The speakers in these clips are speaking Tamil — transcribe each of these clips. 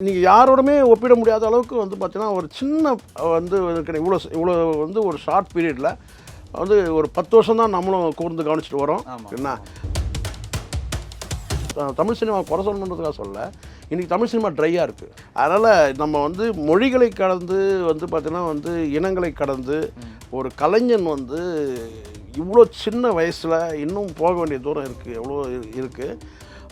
நீங்கள் யாரோடுமே ஒப்பிட முடியாத அளவுக்கு வந்து பார்த்தீங்கன்னா ஒரு சின்ன வந்து இவ்வளோ இவ்வளோ வந்து ஒரு ஷார்ட் பீரியடில் வந்து ஒரு பத்து வருஷம் தான் நம்மளும் கூர்ந்து கவனிச்சிட்டு வரோம். என்ன? தமிழ் சினிமா குறை சொல்லணுன்றதுக்காக சொல்ல இன்றைக்கி தமிழ் சினிமா ட்ரையாக இருக்குது அதனால் நம்ம வந்து மொழிகளை கடந்து வந்து பார்த்திங்கன்னா வந்து இனங்களை கடந்து ஒரு கலைஞன் வந்து இவ்வளோ சின்ன வயசில் இன்னும் போக வேண்டிய தூரம் இருக்குது எவ்வளோ இருக்குது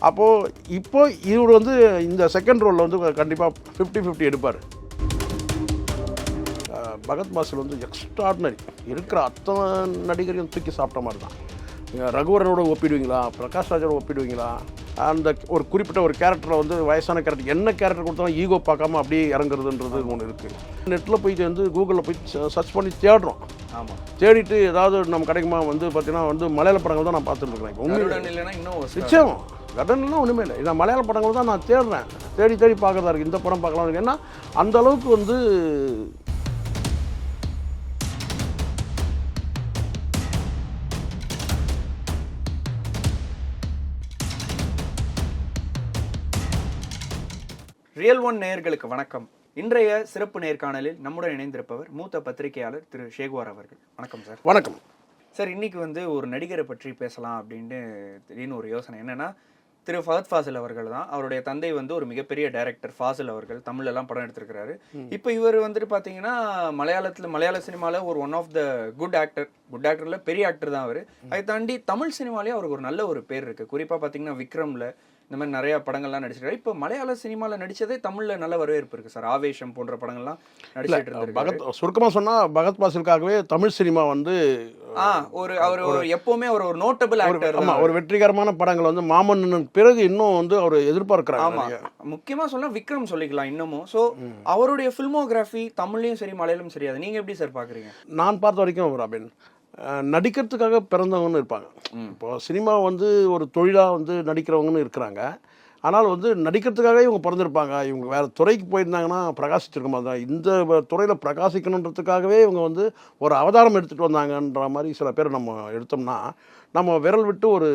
அப்போது இப்போ இவர் வந்து இந்த செகண்ட் ரோலில் வந்து கண்டிப்பாக ஃபிஃப்டி ஃபிஃப்டி எடுப்பார். பகத் பாசில் வந்து எக்ஸ்ட்ராடினரி இருக்கிற அத்தனை நடிகரையும் தூக்கி சாப்பிட்ட மாதிரி தான் ரகுவரனோட ஒப்பிடுவீங்களா? பிரகாஷ் ராஜோட ஒப்பிடுவீங்களா? அந்த ஒரு குறிப்பிட்ட ஒரு கேரக்டரில் வந்து வயசான கேரக்டர் என்ன கேரக்டர் கொடுத்தாலும் ஈகோ பார்க்காம அப்படியே இறங்குறதுன்றது ஒன்று இருக்குது நெட்டில் போயிட்டு வந்து கூகுளில் போய் சர்ச் பண்ணி தேடுறோம். ஆமாம் தேடிட்டு ஏதாவது நம்ம கிடைக்குமா வந்து பார்த்தீங்கன்னா வந்து மலையாள படங்கள் தான் நான் பார்த்துட்டு இருக்கிறேன். இன்னும். நிச்சயம். கடன்லாம் ஒன்றுமே இல்லை. நான் மலையாள படங்கள் தான் நான் தேடுறேன். தேடி தேடி பார்க்கறதா இருக்குது இந்த படம் பார்க்கலாம் இருக்கு. ஏன்னா அந்த அளவுக்கு வந்து ரியல் ஒன் நேயர்களுக்கு வணக்கம். இன்றைய சிறப்பு நேர்காணலில் நம்முடன் இணைந்திருப்பவர் மூத்த பத்திரிகையாளர் திரு ஷேகுவார் அவர்கள். வணக்கம் சார். வணக்கம். சார் இன்னைக்கு வந்து ஒரு நடிகரை பற்றி பேசலாம் அப்படின்னு திடீர்னு ஒரு யோசனை. என்னன்னா திரு ஃபஹத் ஃபாசில் அவர்கள் தான். அவருடைய தந்தை வந்து ஒரு மிகப்பெரிய டைரக்டர் ஃபாசில் அவர்கள். தமிழ்ல எல்லாம் படம் எடுத்திருக்கிறாரு. இப்போ இவர் வந்துட்டு பார்த்தீங்கன்னா மலையாளத்தில் மலையாள சினிமாவில் ஒரு one of the good actor good ஆக்டர்ல பெரிய ஆக்டர் தான் அவர். அதை தாண்டி தமிழ் சினிமாலேயே அவருக்கு ஒரு நல்ல ஒரு பேர் இருக்கு. குறிப்பாக பார்த்தீங்கன்னா விக்ரம்ல இந்த மாதிரி நிறைய படங்கள்லாம் நடிச்சிருக்காரு. இப்போ மலையாள சினிமாவில் நடிச்சதே தமிழ்ல நல்ல வரவேற்பு இருக்கு சார். ஆவேசம் போன்ற படங்கள்லாம் நடிச்சிட்டு இருந்திருக்காரு. பகத் சுருக்கமாக சொன்னால் பகத் பாசிலுக்காகவே தமிழ் சினிமா வந்து ஆ ஒரு அவர் ஒரு எப்பவுமே ஒரு ஒரு நோட்டபிள் ஆக்டர் ஆமாம் ஒரு வெற்றிகரமான படங்கள் வந்து மாமன்னன் பிறகு இன்னும் வந்து அவர் எதிர்பார்க்குறாங்க ஆமா. முக்கியமா சொன்னா விக்ரம் சொல்லிக்கலாம் இன்னமும். சோ அவருடைய ஃபில்மோகிராஃபி தமிழ்லயும் சரி மலையாளம் சரி அது நீங்க எப்படி சார் பாக்குறீங்க? நான் பார்த்த வரைக்கும் ராபின் நடிக்கிறதுக்காக பிறந்தவங்கன்னு இருப்பாங்க. இப்போ சினிமா வந்து ஒரு தொழிலாக வந்து நடிக்கிறவங்கன்னு இருக்கிறாங்க. ஆனால் வந்து நடிக்கிறதுக்காகவே இவங்க பிறந்திருப்பாங்க. இவங்க வேறு துறைக்கு போயிருந்தாங்கன்னா பிரகாசிச்சிருக்க மாட்டாங்க இந்த துறையில் பிரகாசிக்கணுன்றதுக்காகவே இவங்க வந்து ஒரு அவதாரம் எடுத்துகிட்டு வந்தாங்கன்ற மாதிரி சில பேர் நம்ம எடுத்தோம்னா நம்ம விரல் விட்டு ஒரு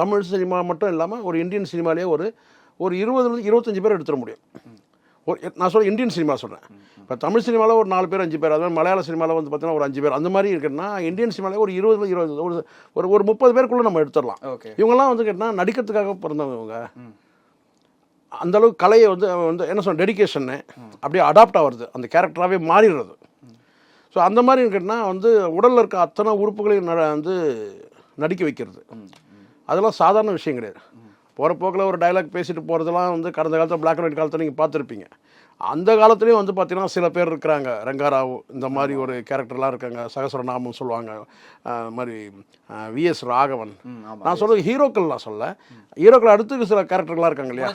தமிழ் சினிமா மட்டும் இல்லாமல் ஒரு இந்தியன் சினிமாலேயே ஒரு ஒரு இருபதுலேருந்து இருபத்தஞ்சி பேர் எடுத்துட முடியும். ஒரு நான் சொல்ல இந்தியன் சினிமா சொல்கிறேன் இப்போ தமிழ் சினிமாவில் ஒரு நாலு பேர் அஞ்சு பேர். அது மாதிரி மலையாள சினிமாவில் வந்து பார்த்தீங்கன்னா ஒரு அஞ்சு பேர். அந்த மாதிரி இருக்குன்னா இந்தியன் சினிமாவில் ஒரு இருபதுல இருபது ஒரு ஒரு ஒரு முப்பது பேருக்குள்ளே நம்ம எடுத்துடலாம். ஓகே. இவங்கெல்லாம் வந்து கேட்டால் நடிக்கிறதுக்காக பிறந்தவங்க. இவங்க அந்த அளவுக்கு கலையை வந்து வந்து என்ன சொல்ற டெடிகேஷன்னு அப்படியே அடாப்ட் ஆகிறது. அந்த கேரக்டராகவே மாறிடுறது. ஸோ அந்த மாதிரி கேட்டால் வந்து உடலில் இருக்க அத்தனை உறுப்புகளையும் வந்து நடிக்க வைக்கிறது. அதெல்லாம் சாதாரண விஷயம் கிடையாது. போகிற போக்கில் ஒரு டயலாக் பேசிட்டு போகிறதெல்லாம் வந்து கடந்த காலத்தில் பிளாக் அண்ட் ஒயிட் காலத்தில் நீங்கள் பார்த்துருப்பீங்க. அந்த காலத்துலேயும் வந்து பார்த்தீங்கன்னா சில பேர் இருக்கிறாங்க. ரங்காராவ் இந்த மாதிரி ஒரு கேரக்டர்லாம் இருக்காங்க. சகசரநாமம் சொல்லுவாங்க. அஹ் மாதிரி விஎஸ் ராகவன். நான் சொல்றது ஹீரோக்கள் நான் சொல்ல ஹீரோக்கள் அடுத்து சில கேரக்டர்லாம் இருக்காங்க இல்லையா?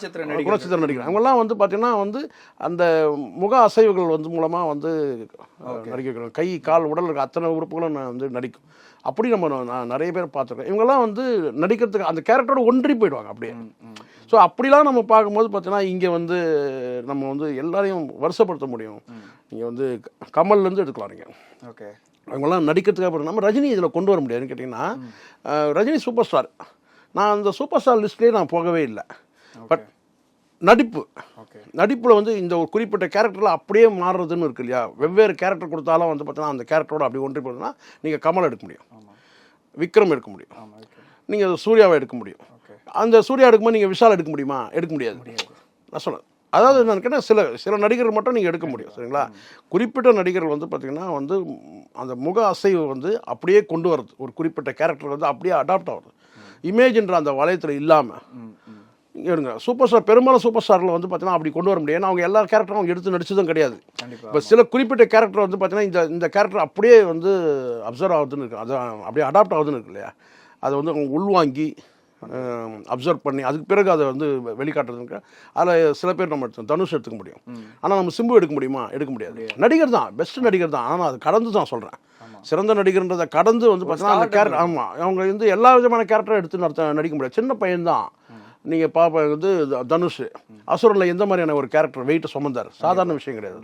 குணச்சித்திர நடிகர் அவங்கெல்லாம் வந்து பார்த்தீங்கன்னா வந்து அந்த முக அசைவுகள் வந்து மூலமாக வந்து நடிக்க கை கால் உடல் இருக்க அத்தனை உறுப்புகளும் நான் வந்து நடிக்கும். அப்படி நம்ம நான் நிறைய பேர் பார்த்துருக்கேன் இவங்கெல்லாம் வந்து நடிக்கிறதுக்கு அந்த கேரக்டரோட ஒன்றி போயிடுவாங்க அப்படியே. ஸோ அப்படிலாம் நம்ம பார்க்கும்போது பார்த்தீங்கன்னா இங்கே வந்து நம்ம வந்து எல்லாரையும் வருஷப்படுத்த முடியும். நீங்கள் வந்து கமல்லேருந்து எடுக்கலாம் நீங்கள் ஓகே. அவங்கெல்லாம் நடிக்கிறதுக்காக நம்ம ரஜினி இதில் கொண்டு வர முடியாதுன்னு கேட்டிங்கன்னா ரஜினி சூப்பர் ஸ்டார் நான் அந்த சூப்பர் ஸ்டார் லிஸ்ட்லேயே நான் போகவே இல்லை. நடிப்பு. ஓகே. நடிப்பில் வந்து இந்த ஒரு குறிப்பிட்ட கேரக்டரில் அப்படியே மாறுறதுன்னு இருக்கு இல்லையா? வெவ்வேறு கேரக்டர் கொடுத்தாலும் வந்து பார்த்தீங்கன்னா அந்த கேரக்டரோட அப்படி ஒன்றி போகுதுன்னா நீங்கள் கமல் எடுக்க முடியும். விக்ரம் எடுக்க முடியும். நீங்கள் சூர்யாவை எடுக்க முடியும். அந்த சூர்யா எடுக்கும்போது நீங்கள் விஷால் எடுக்க முடியுமா? எடுக்க முடியாது. நான் சொல்ல அதாவது நான் கேட்டால் சில சில நடிகர்கள் மட்டும் நீங்கள் எடுக்க முடியும் சரிங்களா? குறிப்பிட்ட நடிகர்கள் வந்து பார்த்தீங்கன்னா வந்து அந்த முக அசைவு வந்து அப்படியே கொண்டு வருது ஒரு குறிப்பிட்ட கேரக்டர் வந்து அப்படியே அடாப்ட் ஆகுது இமேஜ்ன்ற அந்த வளையத்தில் இல்லாமல் இருங்க சூப்பர் ஸ்டார் பெரும்பாலும் சூப்பர் ஸ்டாரில் வந்து பார்த்தீங்கன்னா அப்படி கொண்டு வர முடியாது. ஏன்னா அவங்க எல்லா கேரக்டரும் அவங்க எடுத்து நடிச்சதும் கிடையாது. இப்போ சில குறிப்பிட்ட கேரக்டர் வந்து பார்த்தீங்கன்னா இந்த இந்த கேரக்டர் அப்படியே வந்து அப்சர்வ் ஆகுதுன்னு இருக்கு. அது அப்படியே அடாப்ட் ஆகுதுன்னு இருக்கு இல்லையா? அதை வந்து அவங்க உள்வாங்கி அப்சர்வ் பண்ணி அதுக்கு பிறகு அதை வந்து வெளிக்காட்டுறதுக்கு அதில் சில பேர் நம்ம எடுத்து தனுஷ் எடுத்துக்க முடியும். ஆனால் நம்ம சிம்பு எடுக்க முடியுமா? எடுக்க முடியாது. நடிகர் தான் பெஸ்ட் நடிகர் தான். ஆனால் அது கடந்து தான் சொல்கிறேன் சிறந்த நடிகர்ன்றதை கடந்து வந்து பார்த்தீங்கன்னா அந்த கேரக்டர் ஆமாம் அவங்க வந்து எல்லா விதமான கேரக்டரும் எடுத்து நடத்த நடிக்க முடியாது. சின்ன பையன்தான் நீங்கள் பாப்பா வந்து தனுஷ். அசுரனில் எந்த மாதிரியான ஒரு கேரக்டர் வெயிட் சுமந்தார்? சாதாரண விஷயம் கிடையாது.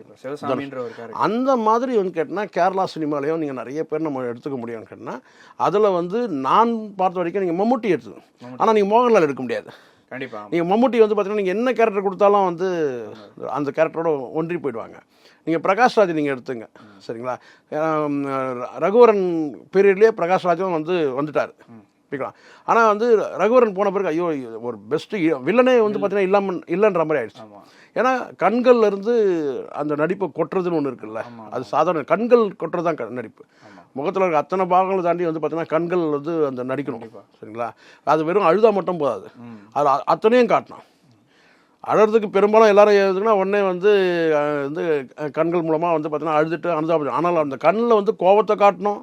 அந்த மாதிரி வந்து கேட்டினா கேரளா சினிமாலையும் நீங்கள் நிறைய பேர் நம்ம எடுத்துக்க முடியும்னு கேட்டினா அதில் வந்து நான் பார்த்த வரைக்கும் நீங்கள் மம்முட்டி எடுத்துக்கணும் ஆனால் நீங்கள் மோகன்லால் எடுக்க முடியாது. கண்டிப்பா நீங்கள் மம்முட்டி வந்து பார்த்தீங்கன்னா நீங்கள் என்ன கேரக்டர் கொடுத்தாலும் வந்து அந்த கேரக்டரோட ஒன்றி போயிடுவாங்க. நீங்கள் பிரகாஷ் ராஜ் நீங்கள் எடுத்துங்க. சரிங்களா? ரகுவரன் பீரியட்லேயே பிரகாஷ் ராஜும் வந்து வந்துட்டார். ஓகேங்களா ஆனால் வந்து ரகுவரன் போன பிறகு ஐயோ ஒரு பெஸ்ட்டு வில்லனே வந்து பார்த்தீங்கன்னா இல்லாமல் இல்லைன்ற மாதிரி ஆயிடுச்சு. ஏன்னா கண்கள்ல இருந்து அந்த நடிப்பை கொட்டுறதுன்னு ஒன்று இருக்குல்ல. அது சாதாரண கண்கள் கொட்டுறது தான் நடிப்பு. முகத்தில் இருக்க அத்தனை பாகங்களை தாண்டி வந்து பார்த்தீங்கன்னா கண்கள் வந்து அந்த நடிக்கணும். சரிங்களா? அது வெறும் அழுதா மட்டும் போதாது. அது அத்தனையும் காட்டணும். அழறதுக்கு பெரும்பாலும் எல்லாரும் எதுக்குன்னா உடனே வந்து வந்து கண்கள் மூலமாக வந்து பார்த்தீங்கன்னா அழுதுட்டு அனுதாபம் ஆனால் அந்த கண்ணில் வந்து கோபத்தை காட்டணும்.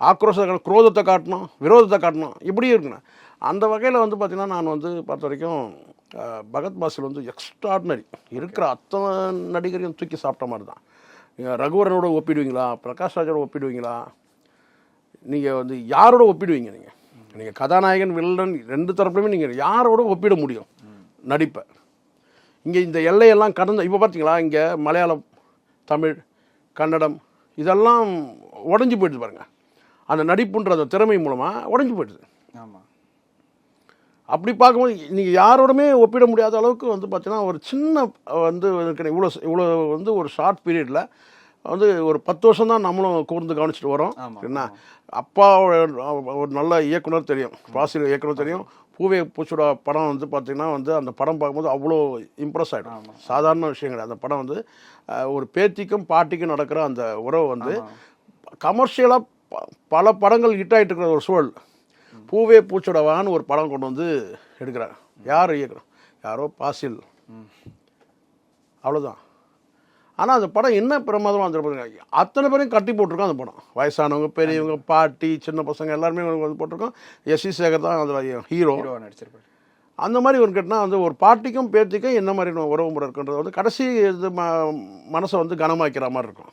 ஆக்ரோஷத்தை காட்டணும் குரோதத்தை காட்டணும் விரோதத்தை காட்டணும் இப்படி இருக்கணும். அந்த வகையில் வந்து பார்த்தீங்கன்னா நான் வந்து பார்த்த வரைக்கும் பகத் பாசில் வந்து எக்ஸ்ட்ராடினரி இருக்கிற அத்தனை நடிகரையும் தூக்கி சாப்பிட்ட மாதிரி தான் நீங்கள் ரகுவரனோட ஒப்பிடுவீங்களா? பிரகாஷ் ராஜோட ஒப்பிடுவீங்களா? நீங்கள் வந்து யாரோட ஒப்பிடுவீங்க நீங்கள் நீங்கள் கதாநாயகன் வில்லன் ரெண்டு தரப்புலையுமே நீங்கள் யாரோட ஒப்பிட முடியும்? நடிப்பை. இங்கே இந்த எல்லையெல்லாம் கடந்த இப்போ பார்த்தீங்களா இங்கே மலையாளம் தமிழ் கன்னடம் இதெல்லாம் உடஞ்சி போயிடுது பாருங்க. அந்த நடிப்புன்ற அந்த திறமை மூலமாக உடஞ்சி போயிடுது. ஆமா. அப்படி பார்க்கும்போது நீங்கள் யாரோடுமே ஒப்பிட முடியாத அளவுக்கு வந்து பார்த்தீங்கன்னா ஒரு சின்ன வந்து இவ்வளோ இவ்வளோ வந்து ஒரு ஷார்ட் பீரியடில் வந்து ஒரு பத்து வருஷம் தான் நம்மளும் கூர்ந்து கவனிச்சிட்டு வரோம் என்ன அப்பா ஒரு- நல்ல இயக்குனர் தெரியும். பாசில் இயக்குனர் தெரியும். பூவே பூச்சோட படம் வந்து பார்த்தீங்கன்னா வந்து அந்த படம் பார்க்கும்போது அவ்வளோ இம்ப்ரெஸ் ஆகிடும் சாதாரண விஷயம் கிடையாது. அந்த படம் வந்து ஒரு பேத்திக்கும் பாட்டிக்கும் நடக்கிற அந்த உறவு வந்து கமர்ஷியலாக பல படங்கள் ஹிட் ஆகிட்டு இருக்கிற ஒரு சூழல். பூவே பூச்சோடவான்னு ஒரு படம் கொண்டு வந்து எடுக்கிறார். யார் இயக்குறோம் யாரோ பாசில். அவ்வளோதான் ஆனால் அந்த படம் என்ன பிரமாதமாக வந்துருப்பாங்க அத்தனை பேரையும் கட்டி போட்டிருக்கோம் அந்த படம். வயசானவங்க பெரியவங்க பாட்டி சின்ன பசங்க எல்லாருமே வந்து போட்டிருக்கோம் எஸ் சி சேகர் தான் அதில் ஹீரோ. நடிச்சிருப்பாரு. அந்த மாதிரி ஒரு கேட்டால் வந்து ஒரு பாட்டிக்கும் பேத்திக்கும் என்ன மாதிரி உறவு முறை இருக்குன்றது வந்து கடைசி இது ம மனசை வந்து கனமாக்கிற மாதிரி இருக்கும்.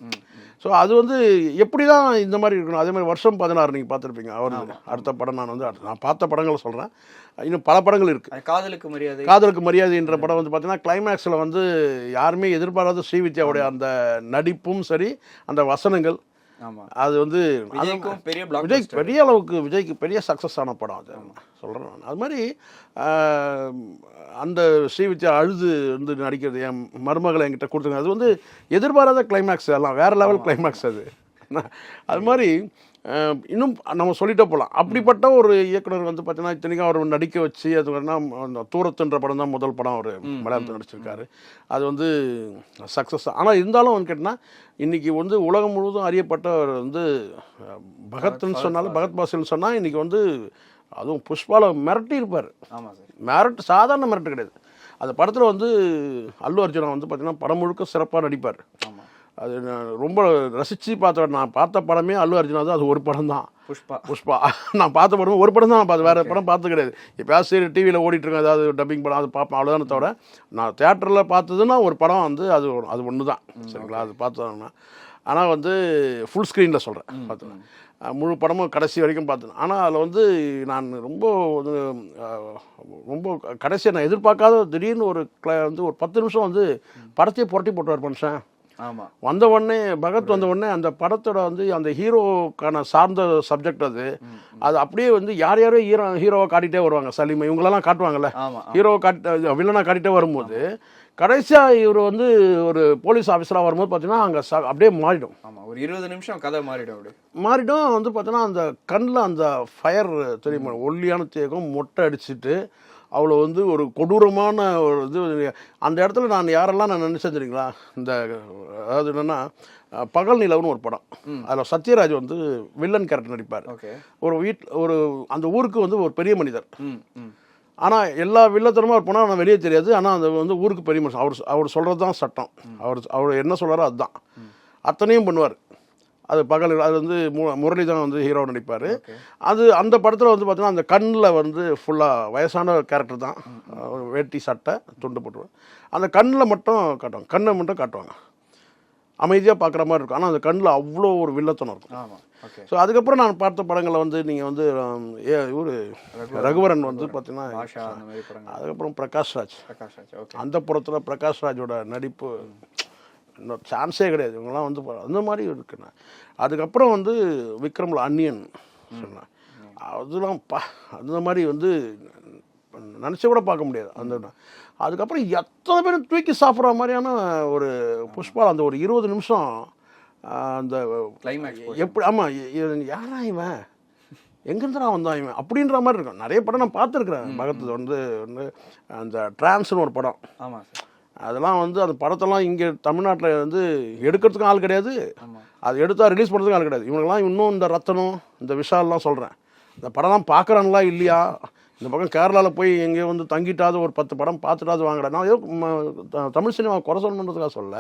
ஸோ அது வந்து எப்படி தான் இந்த மாதிரி இருக்கணும்? அதே மாதிரி வருஷம் பதினாறு நீங்கள் பார்த்துருப்பீங்க. அவர் அடுத்த படம் நான் வந்து அடுத்த- நான் பார்த்த படங்களை சொல்கிறேன் இன்னும் பல படங்கள் இருக்குது காதலுக்கு மரியாதை. காதலுக்கு மரியாதைன்ற படம் வந்து பார்த்தீங்கன்னா கிளைமேக்ஸில் வந்து யாருமே எதிர்பாராத ஸ்ரீவித்யாவுடைய அந்த நடிப்பும் சரி அந்த வசனங்கள். அது வந்து பெரிய பெரிய அளவுக்கு விஜய்க்கு பெரிய சக்ஸஸ் ஆன படம் அது. சொல்கிறேன் நான். அது மாதிரி அந்த ஸ்ரீவித்யா அழுது வந்து நடிக்கிறது என் மருமகளை என்கிட்ட கொடுத்துருங்க அது வந்து எதிர்பாராத கிளைமேக்ஸ் எல்லாம் வேற லெவல் கிளைமேக்ஸ் அது? அது மாதிரி இன்னும் நம்ம சொல்லிட்டே போகலாம் அப்படிப்பட்ட ஒரு இயக்குனர் வந்து பார்த்தீங்கன்னா இத்தனைக்கும் அவர் நடிக்க வச்சு அது வேணா அந்த தூரத்துன்ற படம் தான் முதல் படம் அவர் மலையாளத்தில் நடிச்சிருக்காரு. அது வந்து சக்ஸஸ் ஆனால் இருந்தாலும் வந்து கேட்டினா இன்னைக்கு வந்து உலகம் முழுவதும் அறியப்பட்ட ஒரு வந்து பகத்னு சொன்னாலும் பகத் பாசில்னு சொன்னால் இன்னைக்கு வந்து அதுவும் புஷ்பால மிரட்டி இருப்பார் ஆமா சார். மிரட்டு சாதாரண மிரட்டு கிடையாது. அந்த படத்தில் வந்து அல்லு அர்ஜுனா வந்து பார்த்தீங்கன்னா படம் முழுக்க சிறப்பாக நடிப்பார். அது நான் ரொம்ப ரசித்து பார்த்த நான் பார்த்த படமே அல்லு அர்ஜுனா தான். அது ஒரு படம் தான். புஷ்பா. புஷ்பா. நான் பார்த்த படம் ஒரு படம் தான். நான் பார்த்து வேறு படம் பார்த்து கிடையாது. இப்போ சரி டிவியில் ஓடிட்டுருக்கேன் ஏதாவது டப்பிங் படம் அது பார்ப்பேன். அவ்வளோதானே தவிர நான் தேட்டரில் பார்த்ததுன்னா ஒரு படம் வந்து அது அது ஒன்று தான் சரிங்களா? அது பார்த்தோன்னா ஆனால் வந்து ஃபுல் ஸ்க்ரீனில் சொல்கிறேன் பார்த்தேன் அஹ் முழு படமும் கடைசி வரைக்கும் பார்த்தேன். ஆனால் அதில் வந்து நான் ரொம்ப ரொம்ப கடைசியாக நான் எதிர்பார்க்காத திடீர்னு ஒரு வந்து ஒரு பத்து நிமிஷம் வந்து படத்தையே புரட்டி போட்டுவார் மனுஷன். வந்த உடனே பகத் வந்த உடனே அந்த படத்தோட வந்து அந்த ஹீரோக்கான சார்ந்த சப்ஜெக்ட் அது. அது அப்படியே வந்து யார் யாரோ ஹீரோ ஹீரோவை காட்டிகிட்டே வருவாங்க. சலீம் இவங்களெல்லாம் காட்டுவாங்கல்ல. ஹீரோவை காட்டி வில்லனை காட்டிகிட்டே வரும்போது கடைசியாக இவர் வந்து ஒரு போலீஸ் ஆஃபீஸராக வரும்போது பார்த்தீங்கன்னா அங்கே ச அப்படியே மாறிடும். ஆமா ஒரு இருபது நிமிஷம் கதை மாறிடும் அப்படி மாறிடும். வந்து பார்த்தீங்கன்னா அந்த கண்ணில் அந்த ஃபயர் தெரியுமா? ஒல்லியான தேகம் மொட்டை அடிச்சிட்டு அவ்வளோ வந்து ஒரு கொடூரமான ஒரு இது. அந்த இடத்துல நான் யாரெல்லாம் நான் நினச்சேன் தெரியுங்களா? இந்த அதாவது என்னென்னா பகல் நிலவுன்னு ஒரு படம். அதில் சத்யராஜ் வந்து வில்லன் கேரக்டர் நடிப்பார். ஓகே. ஒரு வீட் ஒரு அந்த ஊருக்கு வந்து ஒரு பெரிய மனிதர். ஆனால் எல்லா வில்லத்தனமாக இருப்போனா நான் வெளியே தெரியாது. ஆனால் அந்த வந்து ஊருக்கு பெரிய மனுஷன். அவர் அவர் சொல்கிறது தான் சட்டம் அவர் அவர் என்ன சொல்கிறாரோ அதுதான். அத்தனையும் பண்ணுவார். அது பகல் அது வந்து மு- முரளி தான் வந்து ஹீரோ நடிப்பார். அது அந்த படத்தில் வந்து பார்த்தீங்கன்னா அந்த கண்ணில் வந்து ஃபுல்லாக வயசான கேரக்டர் தான். வேட்டி சட்டை துண்டு போட்டுருவார். அந்த கண்ணில் மட்டும் காட்டுவாங்க. கண்ணை மட்டும் காட்டுவாங்க. அமைதியாக பார்க்குற மாதிரி இருக்கும். ஆனால் அந்த கண்ணில் அவ்வளோ ஒரு வில்லத்தனம் இருக்கும். ஸோ அதுக்கப்புறம் நான் பார்த்த படங்களை வந்து நீங்கள் வந்து ஏ இவர் ரகுவரன். வந்து பார்த்தீங்கன்னா அதுக்கப்புறம் பிரகாஷ் ராஜ் பிரகாஷ் ராஜ் ஓகே. அந்த புறத்தில் பிரகாஷ் ராஜோட நடிப்பு இன்னும் சான்ஸே கிடையாது. இவங்கெல்லாம் வந்து அந்த மாதிரி இருக்குண்ணா. அதுக்கப்புறம் வந்து விக்ரமில் அன்னியன் சொன்னேன். அதெல்லாம் பா அந்த மாதிரி வந்து நினச்சி கூட பார்க்க முடியாது. அந்த அதுக்கப்புறம் எத்தனை பேர் தூக்கி சாப்பிட்ற மாதிரியான ஒரு புஷ்பா அந்த ஒரு இருபது நிமிஷம் அந்த எப்படி ஆமாம் யாரா இவன்? எங்கேருந்துடா வந்தான் இவன்? அப்படின்ற மாதிரி இருக்கும். நிறைய படம் நான் பார்த்துருக்குறேன். பகத்து வந்து வந்து அந்த டிரான்ஸ்னு ஒரு படம். ஆமா சார். அதெல்லாம் வந்து அந்த படத்தெல்லாம் இங்கே தமிழ்நாட்டில் வந்து எடுக்கிறதுக்கும் ஆள் கிடையாது. அது எடுத்தா ரிலீஸ் பண்ணுறதுக்கும் ஆள் கிடையாது. இவங்கெல்லாம் இன்னும் இந்த ரத்தனம் இந்த விஷால்லாம் சொல்கிறேன் இந்த படம்லாம் பார்க்குறாங்களா இல்லையா? இந்த பக்கம் கேரளாவில் போய் எங்கேயோ வந்து தங்கிட்டாவது ஒரு பத்து படம் பார்த்துட்டாவது வாங்கடா நான் ஏதோ தமிழ் சினிமா குறை சொல்லணுன்றதுக்காக சொல்ல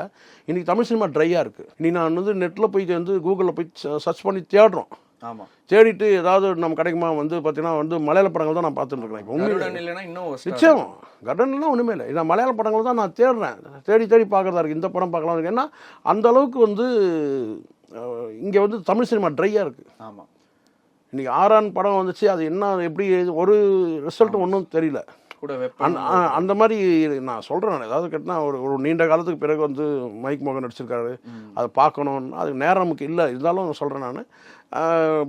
இன்னைக்கு தமிழ் சினிமா ட்ரையாக இருக்குது இன்னைக்கு நான் வந்து நெட்டில் போய் வந்து கூகுளில் போய் சர்ச் பண்ணி தேடுறோம். தேடிட்டு ஏதாவது நம்ம கிடைக்குமா வந்து பார்த்தீங்கன்னா வந்து மலையாள படங்கள் தான் நான் பார்த்துட்டு இருக்கேன் இப்போ. இன்னும் நிச்சயம். கடன்லாம் ஒன்றுமே இல்லை. நான் மலையாள படங்கள் தான் நான் தேடுறேன். தேடி தேடி பார்க்குறதா இருக்குது இந்த படம் பார்க்கலாம் இருக்கு. ஏன்னா அந்த அளவுக்கு வந்து இங்கே வந்து தமிழ் சினிமா ட்ரையாக இருக்குது இருக்கும். ஆமா. இன்றைக்கி ஆறான் படம் வந்துச்சு. அது என்ன எப்படி ஒரு ரிசல்ட்டும் ஒன்றும் தெரியல. கூட அந்த அந்த மாதிரி நான் சொல்கிறேன் நான். ஏதாவது கேட்டினா ஒரு ஒரு நீண்ட காலத்துக்கு பிறகு வந்து மைக் மோகன் நடிச்சிருக்காரு. அதை பார்க்கணும் அதுக்கு நேரம் நமக்கு இல்லை. இருந்தாலும் சொல்கிறேன் நான்.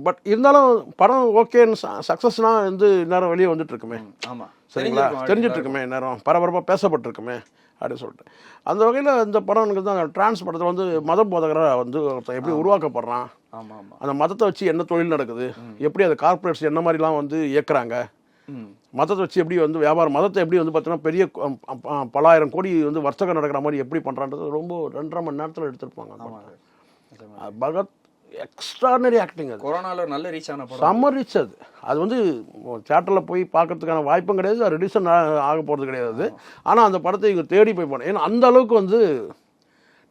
பட் இருந்தாலும் படம் ஓகேன்னு சக்ஸஸ்னால் வந்து நேரம் வெளியே வந்துட்டு இருக்குமே ஆமா. சரிங்களா? இருக்குமே நேரம் பரபரப்பாக பேசப்பட்டிருக்குமே அப்படின்னு சொல்லிட்டு. அந்த வகையில் இந்த படம் எனக்கு தான் டிரான்ஸ் படத்தில் வந்து மத போதகராக வந்து ஒருத்தன் எப்படி உருவாக்கப்படுறான்? அந்த மதத்தை வச்சு என்ன தொழில் நடக்குது? எப்படி அது கார்ப்பரேட்ஸ் என்ன மாதிரிலாம் வந்து இயக்குறாங்க? மதத்தை வச்சு எப்படி வந்து வியாபாரம் மதத்தை எப்படி வந்து பார்த்தீங்கன்னா பெரிய பலாயிரம் கோடி வந்து வர்த்தகம் நடக்கிற மாதிரி எப்படி பண்ணுறான்றது ரொம்ப ரெண்டரை மணி நேரத்தில் எடுத்திருப்பாங்க. அது பகத் எக்ஸ்ட்ரானரி ஆக்டிங் அது. கொரோனால நல்ல ரீச் ஆன படம். செம்ம ரீச் அது. அது வந்து தேட்டரில் போய் பார்க்கறதுக்கான வாய்ப்பும் கிடையாது ரிடியூஷன் ஆக போகிறது கிடையாது. ஆனால் அந்த படத்தை இங்கே தேடி போய் போனேன் ஏன்னா அந்த அளவுக்கு வந்து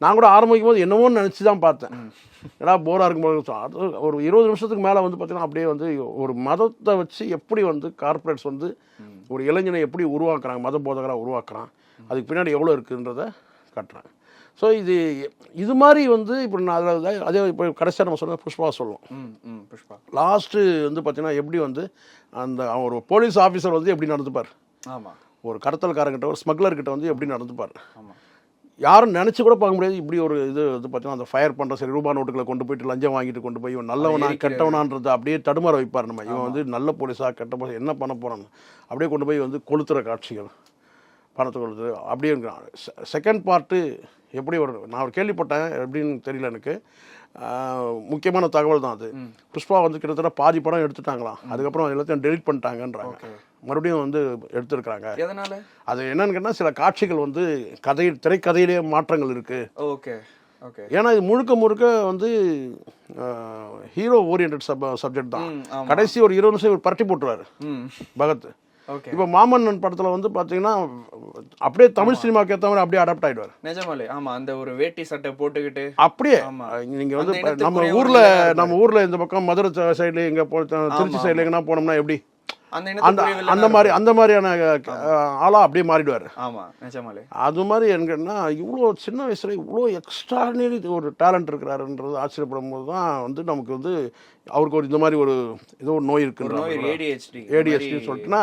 நான் கூட ஆரம்பிக்கும் போது என்னவோன்னு நினச்சி தான் பார்த்தேன் ஏன்னா போராக இருக்கும்போது அது ஒரு இருபது நிமிஷத்துக்கு மேலே வந்து பார்த்தீங்கன்னா அப்படியே வந்து ஒரு மதத்தை வச்சு எப்படி வந்து கார்ப்பரேட்ஸ் வந்து ஒரு இளைஞனை எப்படி உருவாக்குறாங்க மத போதகராக உருவாக்குறான் அதுக்கு பின்னாடி எவ்வளோ இருக்குன்றத காட்டுறாங்க ஸோ இது இது மாதிரி வந்து இப்போ நான் அதில் அதே இப்போ கடைசியாக நம்ம சொல்ல புஷ்பா சொல்லுவோம். புஷ்பா. லாஸ்ட்டு வந்து பார்த்தீங்கன்னா எப்படி வந்து அந்த ஒரு போலீஸ் ஆஃபீஸர் வந்து எப்படி நடந்துப்பார்? ஆமா. ஒரு கடத்தல்காரங்கிட்ட ஒரு ஸ்மக்லர்கிட்ட வந்து எப்படி நடந்துப்பார்? ஆமா. யாரும் நினச்சி கூட பார்க்க முடியாது. இப்படி ஒரு இது வந்து பார்த்தீங்கன்னா அந்த ஃபயர் பண்ணுற சரி ரூபா நோட்டுகளை கொண்டு போயிட்டு லஞ்சம் வாங்கிட்டு கொண்டு போய் இவன் நல்லவனா கெட்டவனான்றதை அப்படியே தடுமாற வைப்பார் நம்ம. இவன் வந்து நல்ல போலீஸா கெட்ட போலீஸ் என்ன பண்ண போகிறான் அப்படியே கொண்டு போய் வந்து கொளுத்துற காட்சிகள் பணத்தை கொளுத்து அப்படியே இருக்கிறான் செகண்ட் பார்ட்டு எப்படி ஒரு நான் ஒரு கேள்விப்பட்டேன் எப்படின்னு தெரியல எனக்கு. முக்கியமான தகவல் தான் அது. புஷ்பா வந்து கிட்டத்தட்ட பாதி படம் எடுத்துட்டாங்களாம். அதுக்கப்புறம் எல்லாத்தையும் டெலிட் பண்ணிட்டாங்கன்றாங்க. மறுபடியும் வந்து எடுத்திருக்கிறாங்க. எதனால? அது என்னன்னு கேட்டால் சில காட்சிகள் வந்து கதை திரைக்கதையிலேயே மாற்றங்கள் இருக்குது ஓகே ஓகே. ஏன்னா இது முழுக்க முழுக்க வந்து ஹீரோ ஓரியன்ட் சப் சப்ஜெக்ட் தான். கடைசி ஒரு இருபது நிமிஷம் இவர் பரட்டி போட்டுருவாரு. பகத். இப்போ மாமன்னன் படத்தில் வந்து பார்த்தீங்கன்னா அப்படியே தமிழ் சினிமாக்கு ஏற்ற மாதிரி அப்படியே அடாப்ட் ஆயிடுவார். நிஜமாலே. ஆமா அந்த ஒரு வேட்டி சட்டை போட்டுக்கிட்டு. அப்படியே. ஆமா. நீங்க வந்து நம்ம ஊர்ல. நம்ம ஊர்ல இந்த பக்கம் மதுரை சைடுல எங்க போ திருச்சி சைடுல எங்கன்னா போனோம்னா எப்படி? அந்த அந்த மாதிரி அந்த மாதிரியான ஆளா அப்படியே மாறிடுவார். ஆமா நிஜமாலே. அது மாதிரி எங்கன்னா இவ்வளோ சின்ன வயசுல இவ்வளோ எக்ஸ்ட்ராடினரி ஒரு டேலண்ட் இருக்கிறாருன்றது ஆச்சரியப்படும் போது தான் வந்து நமக்கு வந்து அவருக்கு ஒரு இந்த மாதிரி ஒரு ஏதோ ஒரு நோய் இருக்குன்ற நோய் ஏடிஹெச்டி ஏடிஎஸ்டி சொல்லிட்டுனா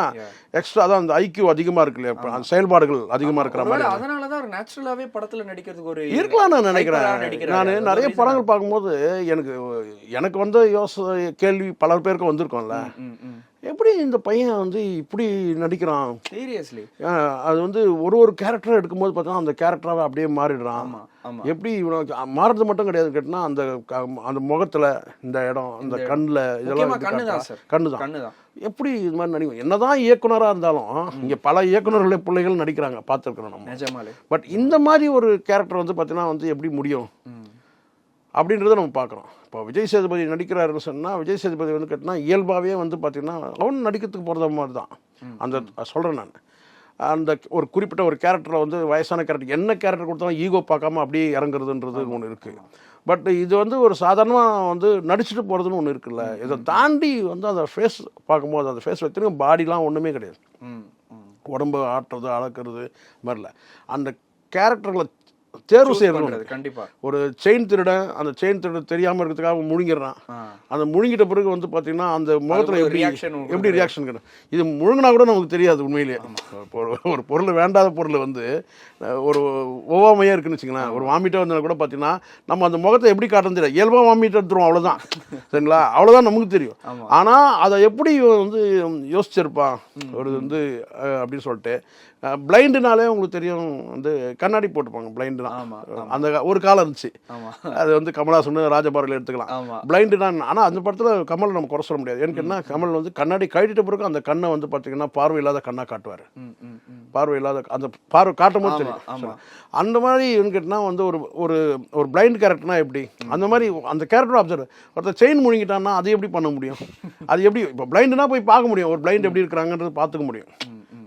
எக்ஸ்ட்ரா அதான் அந்த ஐக்கியூ அதிகமா இருக்கு இல்லையா? அந்த செயல்பாடுகள் அதிகமா இருக்கிற மாதிரி. அதனாலதான் அவர் நேச்சுரலாவே படத்துல நடிக்கிறதுக்கு ஒரு இருக்கலாம் நான் நினைக்கிறேன். நான் நிறைய. படங்கள் பார்க்கும்போது எனக்கு எனக்கு வந்த யோசனை கேள்வி பல பேருக்கு வந்திருக்கும்ல. எப்படி இந்த பையன் வந்து இப்படி நடிக்கிறான்? சீரியஸ்லி அது வந்து ஒரு ஒரு கேரக்டர் எடுக்கும்போது பார்த்தா அந்த கேரக்டராகவே அப்படியே மாறிடுறான். ஆமா ஆமா. எப்படி இவனுக்கு மாறுறது மட்டும் கிடையாது கேட்டினா அந்த அந்த முகத்துல இந்த இடம் இந்த கண்ணில் இதெல்லாம் காட்டுறா? சார். கண்ணுதான். கண்ணுதான். எப்படி இது மாதிரி நடிக்கும்? என்னதான் இயக்குனரா இருந்தாலும் இங்க பல இயக்குனர்களே பிள்ளைகள் நடிக்கிறாங்க பார்த்துருக்கிறோம் நம்ம. பட் இந்த மாதிரி ஒரு கேரக்டர் வந்து பார்த்தீங்கன்னா வந்து எப்படி முடியும்? அப்படின்றத நம்ம பார்க்குறோம் இப்போ விஜய் சேதுபதி நடிக்கிறாருன்னு சொன்னால் விஜய் சேதுபதி வந்து கேட்டினா இயல்பாகவே வந்து பார்த்தீங்கன்னா அவன் நடிக்கிறதுக்கு போகிறத மாதிரி தான் அந்த சொல்கிறேன் நான். அந்த ஒரு குறிப்பிட்ட ஒரு கேரக்டரில் வந்து வயசான கேரக்டர் என்ன கேரக்டர் கொடுத்தாலும் ஈகோ பார்க்காம அப்படியே இறங்குறதுன்றது ஒன்று இருக்குது பட் இது வந்து ஒரு சாதாரணமாக வந்து நடிச்சுட்டு போகிறதுன்னு ஒன்று இருக்குல்ல. இதை தாண்டி வந்து அந்த ஃபேஸ் பார்க்கும்போது அந்த ஃபேஸ் வைத்திருக்க பாடிலாம் ஒன்றுமே கிடையாது. உடம்பு ஆட்டுறது அளக்கிறது மாதிரில அந்த கேரக்டர்களை தேர்வு செய்யறது பண்றது, கண்டிப்பா. ஒரு செயின் திருடன் அந்த செயின் திருடன் தெரியாம இருக்கிறதுக்காக முழுங்கிடுறான். அந்த முழுங்கிட்ட பிறகு வந்து பாத்தீங்கன்னா அந்த முகத்துல எப்படி எப்படி ரியாக்ஷன் இது முழுங்கினா கூட நமக்கு தெரியாது உண்மையிலேயே ஒரு- பொருள் வேண்டாத பொருள் வந்து ஒரு ஒவ்வாமையா இருக்குன்னு வச்சுங்களேன் ஒரு வாமிட்டா வந்தாலும் கூட பார்த்தீங்கன்னா நம்ம அந்த முகத்தை எப்படி காட்டுறது தெரியாது இயல்பாக வாமிட் எடுத்துருவோம் அவ்வளோதான் சரிங்களா? அவ்வளோதான் நமக்கு தெரியும். ஆனால் அதை எப்படி வந்து யோசிச்சிருப்பான் ஒரு வந்து அப்படின்னு சொல்லிட்டு பிளைண்டுனாலே உங்களுக்கு தெரியும் வந்து கண்ணாடி போட்டுப்பாங்க பிளைண்டுனா அந்த ஒரு காலம் இருந்துச்சு. அது வந்து கமலாசன் ராஜபாறையில் எடுத்துக்கலாம். ஆமா. பிளைண்டுனா ஆனால் அந்த படத்தில் கமல் நம்ம குறை சொல்ல முடியாது. என்ன கமல் வந்து கண்ணாடி கழட்டிட்ட பிறகு அந்த கண்ணை வந்து பார்த்தீங்கன்னா பார்வை இல்லாத கண்ணா காட்டுவார். பார்வை இல்லாத அந்த பார்வை காட்டும் போது தெரியும். அந்த மாதிரி கேட்டால் வந்து ஒரு ஒரு ஒரு பிளைண்ட் கேரக்டர்னா எப்படி? அந்த மாதிரி அந்த கேரக்டர் அப்சர்வ் ஒருத்தர் செயின் முழுங்கிட்டான்னா அது எப்படி பண்ண முடியும்? அது எப்படி இப்போ பிளைண்டுனா போய் பார்க்க முடியும். ஒரு பிளைண்ட் எப்படி இருக்கிறாங்கன்றது பார்த்துக்க முடியும்.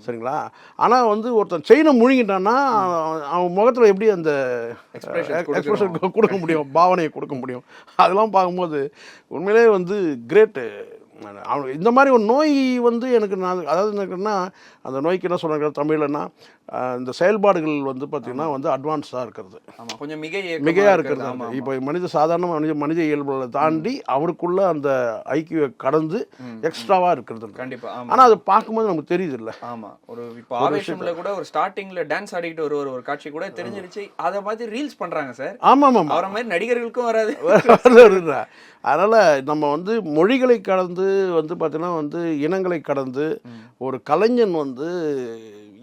சரிங்களா? ஆனால் வந்து ஒருத்தன் செயினை முழுங்கிட்டான்னா அவன் முகத்தில் எப்படி அந்த எக்ஸ்பிரஷன் கொடுக்க முடியும் பாவனையை கொடுக்க முடியும். அதெல்லாம் பார்க்கும்போது உண்மையிலே வந்து கிரேட்டு அவனுக்கு இந்த மாதிரி ஒரு நோய் வந்து எனக்கு நான் அதாவது எனக்குன்னா அந்த நோய்க்கு என்ன சொல்கிறாங்க தமிழ்லன்னா அஹ், இந்த செயல்பாடுகள் வந்து பார்த்திங்கன்னா வந்து அட்வான்ஸாக இருக்கிறது. ஆமா கொஞ்சம் மிகை மிகையாக இருக்கிறது. இப்போ மனித சாதாரண மனித மனித இயல்புகளை தாண்டி அவருக்குள்ள அந்த ஐக்கிய கடந்து எக்ஸ்ட்ராவாக இருக்கிறது. கண்டிப்பா ஆமா. ஆனால் அது பார்க்கும்போது நமக்கு தெரியுது இல்லை ஆமா ஒரு இப்போ ஆவேசம்ல கூட ஒரு ஸ்டார்டிங்ல டான்ஸ் ஆடிட்டு ஒரு ஒரு காட்சி கூட தெரிஞ்சிருச்சு. அத மாதிரி ரீல்ஸ் பண்றாங்க சார். ஆமாம் ஆமாம் அவரை மாதிரி நடிகர்களுக்கும் வராது. அதனால நம்ம வந்து மொழிகளை கடந்து வந்து பார்த்தீங்கன்னா வந்து இனங்களை கடந்து ஒரு கலைஞன் வந்து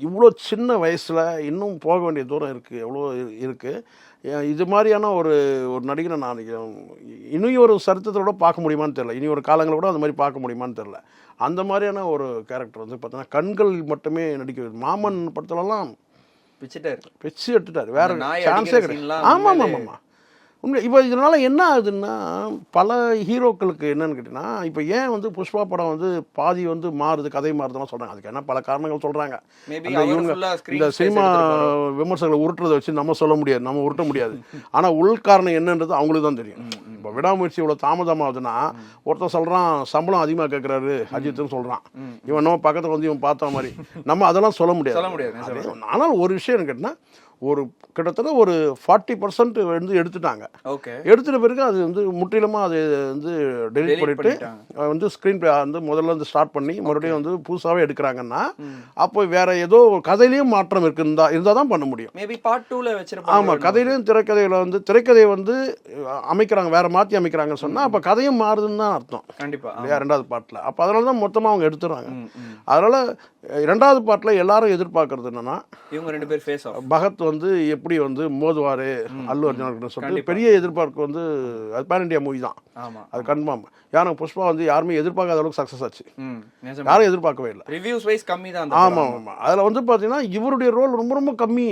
இவ்வளோ சின்ன வயசுல இன்னும் போக வேண்டிய தூரம் இருக்கு எவ்வளோ இரு- இருக்கு. ஏன் இது மாதிரியான ஒரு ஒரு நடிகரை நான் இனி ஒரு சரித்திரத்தோட பார்க்க முடியுமான்னு தெரியல. இனி ஒரு காலங்களை கூட அந்த மாதிரி பார்க்க முடியுமான்னு தெரியல. அந்த மாதிரியான ஒரு கேரக்டர் வந்து பார்த்தீங்கன்னா கண்கள் மட்டுமே நடிக்கிறது மாமன் படத்துலலாம் பிச்சிட்டாரு. வச்சு எடுத்துட்டாரு. வேற சான்ஸே கிடையாது. ஆமாம் ஆமாம் ஆமாம் உண்மை. இப்போ இதனால என்ன ஆகுதுன்னா பல ஹீரோக்களுக்கு என்னன்னு கேட்டிங்கன்னா இப்போ ஏன் வந்து புஷ்பா படம் வந்து பாதி வந்து மாறுது கதை மாறுதுலாம் சொல்கிறாங்க அதுக்கு என்ன பல காரணங்கள் சொல்கிறாங்க இந்த சினிமா விமர்சகங்களை உருட்டுறதை வச்சு நம்ம சொல்ல முடியாது நம்ம உருட்ட முடியாது. ஆனால் உள் காரணம் என்னன்றது அவங்களுக்கு தான் தெரியும். இப்போ விடாமுயற்சி இவ்வளோ தாமதமாகுதுன்னா ஒருத்தன் சொல்கிறான் சம்பளம் அதிகமாக கேட்குறாரு அஜித்னு சொல்கிறான் இவன் நம்ம பக்கத்தில் வந்து இவன் பார்த்த மாதிரி. நம்ம அதெல்லாம் சொல்ல முடியாது. ஆனால் ஒரு விஷயம் கேட்டினா ஒரு கிட்டத்தட்ட ஒரு ஃபார்ட்டி பர்சன்ட் வந்து எடுத்துட்டாங்க. ஓகே. எடுத்துட்ட பிறகு அது வந்து முற்றிலுமாக அது வந்து டெலிட் பண்ணிட்டு வந்து ஸ்க்ரீன் பிளே வந்து முதல்ல இருந்து ஸ்டார்ட் பண்ணி மறுபடியும் வந்து புதுசாகவே எடுக்கிறாங்கன்னா அப்போ வேற ஏதோ கதையிலையும் மாற்றம் இருக்கு இருந்தா இருந்தால் தான் பண்ண முடியும். மேபி பார்ட் 2ல வச்சிருப்பாங்க. ஆமாம் கதையிலையும் திரைக்கதையில் வந்து திரைக்கதையை வந்து அமைக்கிறாங்க வேற மாற்றி அமைக்கிறாங்கன்னு சொன்னால் அப்போ கதையும் மாறுதுன்னு தான் அர்த்தம். கண்டிப்பா இல்லையா ரெண்டாவது பாட்டில் அப்போ அதனால தான் மொத்தமாக அவங்க ம். அதனால ரெண்டாவது பாட்டில் எல்லாரும் எதிர்பார்க்கறது என்னன்னா இவங்க ரெண்டு பேர் ஃபேஸ் பகத் வந்து எப்படி வந்து மோதுவாரு அல்லு அர்ஜுன் சொல்லிட்டு பெரிய எதிர்பார்ப்பு வந்து அது பேன் இண்டியா மூவி தான். அது கன்ஃபார்ம் யாரும் புஷ்பா வந்து யாருமே எதிர்பார்க்காத அளவுக்கு சக்ஸஸ் ஆச்சு. யாரும் எதிர்பார்க்கவே இல்லை. ரிவ்யூஸ் வைஸ் கம்மி தான் ஆமாம் ஆமாம் அதில் வந்து பார்த்தீங்கன்னா இவருடைய ரோல் ரொம்ப ரொம்ப கம்மி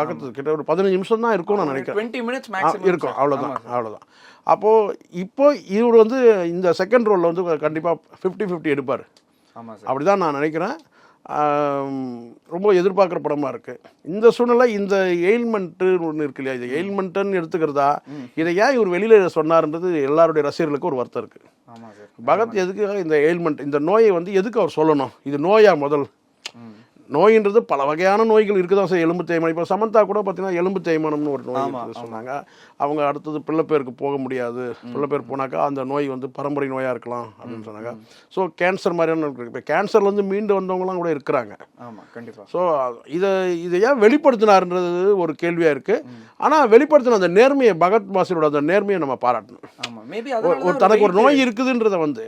பகத் கிட்ட ஒரு பதினஞ்சு நிமிஷம் தான் இருக்கும்னு நான் நினைக்கிறேன். 20 மினிட்ஸ் இருக்கும். அவ்வளோதான் அவ்வளோதான் அப்போது இப்போ இவர் வந்து இந்த செகண்ட் ரோலில் வந்து கண்டிப்பாக ஃபிஃப்டி ஃபிஃப்டி எடுப்பார். ஆமா சார். அப்படி தான் நான் நினைக்கிறேன். ரொம்ப எதிர்பார்க்குற படமாக இருக்குது இந்த சூழ்நிலை இந்த எயில்மெண்ட்டு ஒன்று இருக்கு இல்லையா? இது எயில்மெண்ட்டுன்னு எடுத்துக்கிறதா? இதை ஏன் இவர் வெளியில் சொன்னார்ன்றது எல்லாருடைய ரசிகர்களுக்கும் ஒரு வருத்தம் இருக்குது பகத் எதுக்காக இந்த எயில்மெண்ட் இந்த நோயை வந்து எதுக்கு அவர் சொல்லணும்? இது நோயா முதல். நோயின்றது பல வகையான நோய்கள் இருக்குதான் சார். எலும்பு தேய்மானம். இப்போ சமந்தா கூட பார்த்தீங்கன்னா எலும்பு தேய்மானம்னு ஒரு நோய் சொன்னாங்க அவங்க அடுத்தது பிள்ளைப்பேருக்கு போக முடியாது. பிள்ளைப்பேர் போனாக்கா அந்த நோய் வந்து பரம்பரை நோயாக இருக்கலாம் அப்படின்னு சொன்னாங்க. ஸோ கேன்சர் மாதிரியான இருக்கு. இப்போ கேன்சர்லேருந்து மீண்டு வந்தவங்களாம் கூட இருக்கிறாங்க. ஆமா கண்டிப்பா. ஸோ இதை இதை ஏன் வெளிப்படுத்தினாருன்றது ஒரு கேள்வியாக இருக்குது ஆனால் வெளிப்படுத்தின அந்த நேர்மையை பகத் பாசிரோட அந்த நேர்மையை நம்ம பாராட்டணும். மேபி ஒரு- தனக்கு ஒரு நோய் இருக்குதுன்றத வந்து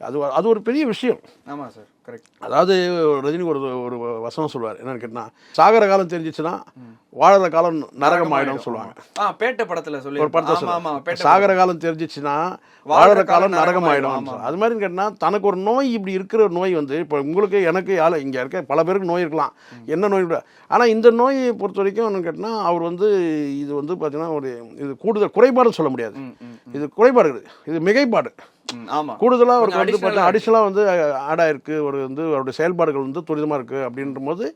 அது அது ஒரு பெரிய விஷயம். ஆமா சார். கரெக்ட் அதாவது ரஜினி ஒரு ஒரு வசனம் சொல்லுவார். என்னன்னு கேட்டா சாகர காலம் தெரிஞ்சிச்சுன்னா வாழற காலம் நரகம் ஆயிடும் சொல்லுவாங்க. பேட்ட படத்துல சொல்லி ஒரு படத்தை சொல்லுவாங்க சாகர காலம் தெரிஞ்சிச்சுன்னா வாழற காலம் நரகம் ஆயிடும் அது மாதிரி கேட்டா தனக்கு ஒரு நோய் இப்படி இருக்கிற நோய் வந்து இப்போ உங்களுக்கு எனக்கு யாழ இங்க இருக்க பல பேருக்கு நோய் இருக்கலாம். என்ன நோய் கூட ஆனா இந்த நோயை பொறுத்த வரைக்கும் என்னன்னு கேட்டா அவர் வந்து இது வந்து பார்த்தீங்கன்னா ஒரு இது கூடுதல் குறைபாடுன்னு சொல்ல முடியாது. இது குறைபாடு. இது மிகைப்பாடு. கூடுதலாக அவருக்கு வந்து பார்த்தா அடிஷனலாக வந்து ஆட் ஆயிருக்கு ஒரு வந்து அவருடைய செயல்பாடுகள் வந்து துரிதமாக இருக்குது அப்படின்ற போது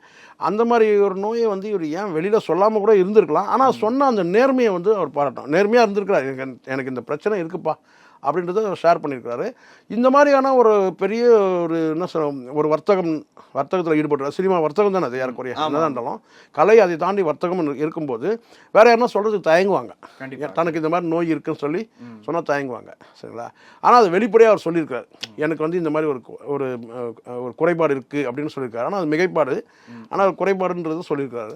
அந்த மாதிரி ஒரு நோயை வந்து இவர் ஏன் வெளியில் சொல்லாமல் கூட இருந்திருக்கலாம். ஆனால் சொன்ன அந்த நேர்மையை வந்து அவர் பாராட்டும் நேர்மையாக இருந்திருக்கிறார். எனக்கு எனக்கு இந்த பிரச்சனை இருக்குப்பா. அப்படின்றத ஷேர் பண்ணியிருக்காரு இந்த மாதிரியான ஒரு பெரிய ஒரு என்ன சொல்ல ஒரு வர்த்தகம் வர்த்தகத்தில் ஈடுபட்டு சினிமா வர்த்தகம் தானே அது ஏறக்குறைய என்னதான் இருந்தாலும் கலை அதை தாண்டி வர்த்தகம் இருக்கும்போது வேற யாருன்னா சொல்றதுக்கு தயங்குவாங்க. தனக்கு இந்த மாதிரி நோய் இருக்குன்னு சொல்லி சொன்னால் தயங்குவாங்க. சரிங்களா? ஆனால் அது வெளிப்படையாக அவர் சொல்லியிருக்காரு எனக்கு வந்து இந்த மாதிரி ஒரு ஒரு ஒரு குறைபாடு இருக்குது அப்படின்னு சொல்லியிருக்காரு ஆனால் அது மிகைப்பாடு. ஆனால் அது குறைபாடுன்றது சொல்லியிருக்காரு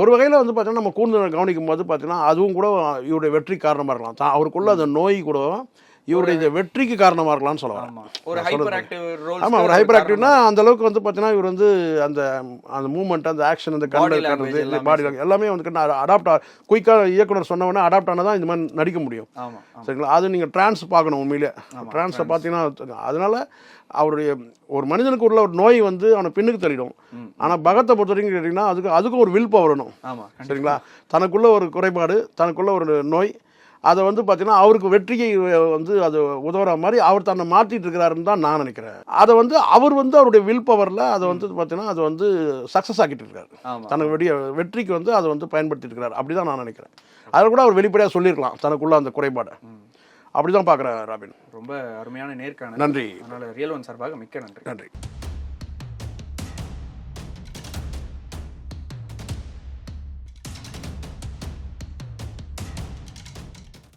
ஒரு வகையில் வந்து பார்த்தீங்கன்னா நம்ம கூடுதல் கவனிக்கும் போது பார்த்தீங்கன்னா அதுவும் கூட இவருடைய வெற்றி காரணமாக இருக்கலாம். தான் அவருக்குள்ள அந்த நோய் கூட இவருடைய இந்த வெற்றிக்கு காரணமாக இருக்கலாம்னு சொல்ல வரேன் ஆமா ஒரு ஹைப்பர் ஆக்டிவ் ரோல் ஆமா ஒரு ஹைப்பர் ஆக்டிவ்னா அந்த அளவுக்கு வந்து பார்த்தீங்கன்னா இவர் வந்து அந்த அந்த மூவ்மெண்ட் அந்த ஆக்ஷன் அந்த எல்லாமே பாடி எல்லாமே வந்து அடாப்ட் குயிக்காக இயக்குனர் சொன்னவொடனே அடாப்ட் ஆனால் தான் இந்த மாதிரி நடிக்க முடியும். சரிங்களா? அது நீங்கள் ட்ரான்ஸ் பார்க்கணும் உண்மையிலே. ட்ரான்ஸை பார்த்தீங்கன்னா அதனால அவருடைய ஒரு மனிதனுக்கு உள்ள ஒரு நோய் வந்து அவனை பின்னுக்கு தள்ளிடும். ஆனால் பகத்தை பொறுத்த வரைக்கும் கேட்டிங்கன்னா அதுக்கு அதுக்கும் ஒரு வில் பவர் வேணும். சரிங்களா? தனக்குள்ள ஒரு குறைபாடு தனக்குள்ள ஒரு நோய் அதை வந்து பார்த்தீங்கன்னா அவருக்கு வெற்றியை வந்து அது உதவுற மாதிரி அவர் தன்னை மாற்றிட்டு இருக்கிறாருன்னு தான் நான் நினைக்கிறேன். அதை வந்து அவர் வந்து அவருடைய வில் பவரில் அதை வந்து பார்த்தீங்கன்னா அதை வந்து சக்ஸஸ் ஆக்கிட்டு இருக்காரு. வெடிய வெற்றிக்கு வந்து அதை வந்து பயன்படுத்திட்டு இருக்கிறார். அப்படி தான் நான் நினைக்கிறேன். அதை கூட அவர் வெளிப்படையாக சொல்லியிருக்கலாம். தனக்குள்ள அந்த குறைபாடை. அப்படி தான் பார்க்குறேன் ராபின். ரொம்ப அருமையான நேர்காணல். நன்றி. அதனால ரியல் ஒன் சார்பாக மிக்க நன்றி. நன்றி.